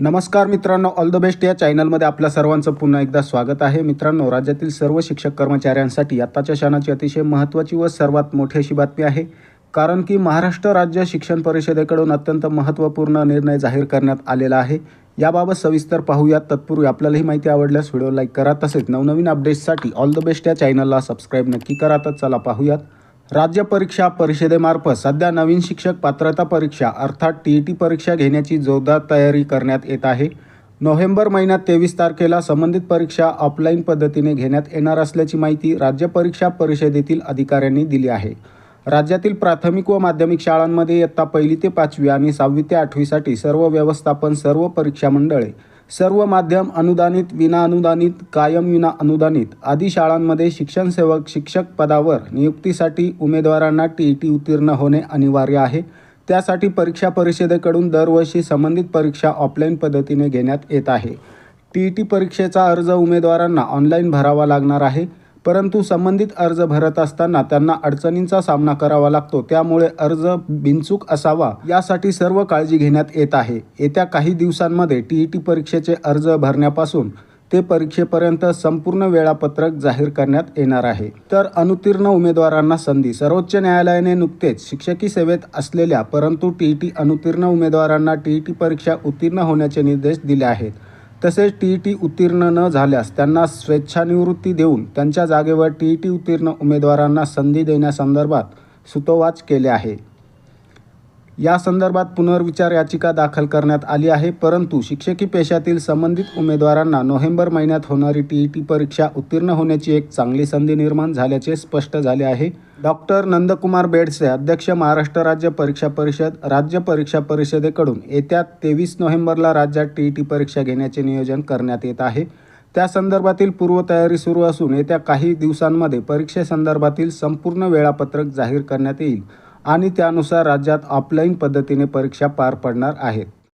नमस्कार मित्रांनो all the best या चॅनलमध्ये आपल्या सर्वांचं पुन्हा एकदा स्वागत आहे. मित्रांनो राज्यातील सर्व शिक्षक कर्मचाऱ्यांसाठी आत्ताच्या क्षणाची अतिशय महत्त्वाची व सर्वात मोठी अशी बातमी आहे. कारण की महाराष्ट्र राज्य शिक्षण परिषदेकडून अत्यंत महत्त्वपूर्ण निर्णय जाहीर करण्यात आलेला आहे. याबाबत सविस्तर पाहूयात. तत्पूर्वी आपल्याला ही माहिती आवडल्यास व्हिडिओ लाईक करा. तसेच नवनवीन अपडेट्ससाठी ऑल द बेस्ट या चॅनलला सबस्क्राईब नक्की करा. तर चला पाहूयात. राज्य परीक्षा परिषदेमार्फत सध्या नवीन शिक्षक पात्रता परीक्षा अर्थात टी ई टी परीक्षा घेण्याची जोरदार तयारी करण्यात येत आहे. नोव्हेंबर महिन्यात तेवीस तारखेला संबंधित परीक्षा ऑफलाईन पद्धतीने घेण्यात येणार असल्याची माहिती राज्य परीक्षा परिषदेतील अधिकाऱ्यांनी दिली आहे. राज्यातील प्राथमिक व माध्यमिक शाळांमध्ये इयत्ता पहिली ते पाचवी आणि सहावी ते आठवीसाठी सर्व व्यवस्थापन सर्व परीक्षा मंडळे सर्व माध्यम अनुदानित विना अनुदानित कायम विना अनुदानित आदी शाळांमध्ये शिक्षण सेवक शिक्षक पदावर नियुक्तीसाठी उमेदवारांना टी ई टी उत्तीर्ण होणे अनिवार्य आहे. त्यासाठी परीक्षा परिषदेकडून दरवर्षी संबंधित परीक्षा ऑफलाईन पद्धतीने घेण्यात येत आहे. टी ई टी परीक्षेचा अर्ज उमेदवारांना ऑनलाईन भरावा लागणार आहे. परंतु संबंधित अर्ज भरत असताना त्यांना अडचणींचा सामना करावा लागतो. त्यामुळे अर्ज बिनचूक असावा यासाठी सर्व काळजी घेण्यात येत आहे. येत्या काही दिवसांमध्ये टी ई टी परीक्षेचे अर्ज भरण्यापासून ते परीक्षेपर्यंत संपूर्ण वेळापत्रक जाहीर करण्यात येणार आहे. तर अनुत्तीर्ण उमेदवारांना संधी. सर्वोच्च न्यायालयाने नुकतेच शिक्षकी सेवेत असलेल्या परंतु टी ई टी अनुत्तीर्ण उमेदवारांना टी ई टी परीक्षा उत्तीर्ण होण्याचे निर्देश दिले आहेत. तसेच टी ई टी उत्तीर्ण न झाल्यास त्यांना स्वेच्छानिवृत्ती देऊन त्यांच्या जागेवर टी ई टी उत्तीर्ण उमेदवारांना संधी देण्यासंदर्भात सुतोवाच केले आहे. या संदर्भात पुनर्विचार याचिका दाखल करण्यात आली आहे. परंतु शिक्षकी पेशातील संबंधित उमेदवारांना नोव्हेंबर महिन्यात होणारी टी ई टी परीक्षा उत्तीर्ण होण्याची एक चांगली संधी निर्माण झाल्याचे स्पष्ट झाले आहे. डॉक्टर नंदकुमार बेडसे अध्यक्ष महाराष्ट्र राज्य परीक्षा परिषद राज्य परीक्षा परिषदेकडून येत्या तेवीस नोव्हेंबरला राज्यात टी ई टी परीक्षा घेण्याचे नियोजन करण्यात येत आहे. त्या संदर्भातील पूर्वतयारी सुरू असून येत्या काही दिवसांमध्ये परीक्षेसंदर्भातील संपूर्ण वेळापत्रक जाहीर करण्यात येईल. आणि त्यानुसार राज्यात ऑफलाईन पद्धतीने परीक्षा पार पडणार आहेत.